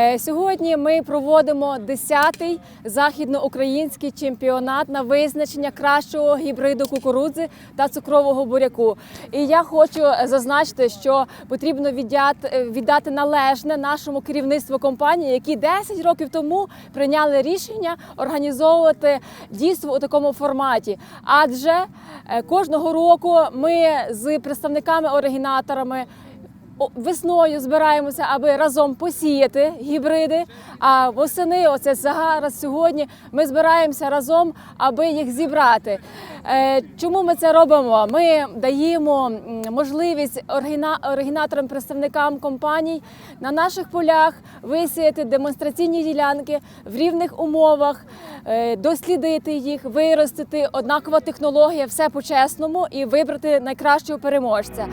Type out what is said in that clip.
Е, Сьогодні ми проводимо 10-й західноукраїнський чемпіонат на визначення кращого гібриду кукурудзи та цукрового буряку. І я хочу зазначити, що потрібно віддати належне нашому керівництву компанії, які 10 років тому прийняли рішення організовувати дійство у такому форматі. Адже е, кожного року ми з представниками-оригінаторами о- весною збираємося, аби разом посіяти гібриди. А восени, оце зараз сьогодні, ми збираємося разом, аби їх зібрати. Е, Чому ми це робимо? Ми даємо можливість оригіна- оригінаторам, представникам компаній на наших полях висіяти демонстраційні ділянки в рівних умовах, е, дослідити їх, виростити однакова технологія, все по-чесному і вибрати найкращого переможця.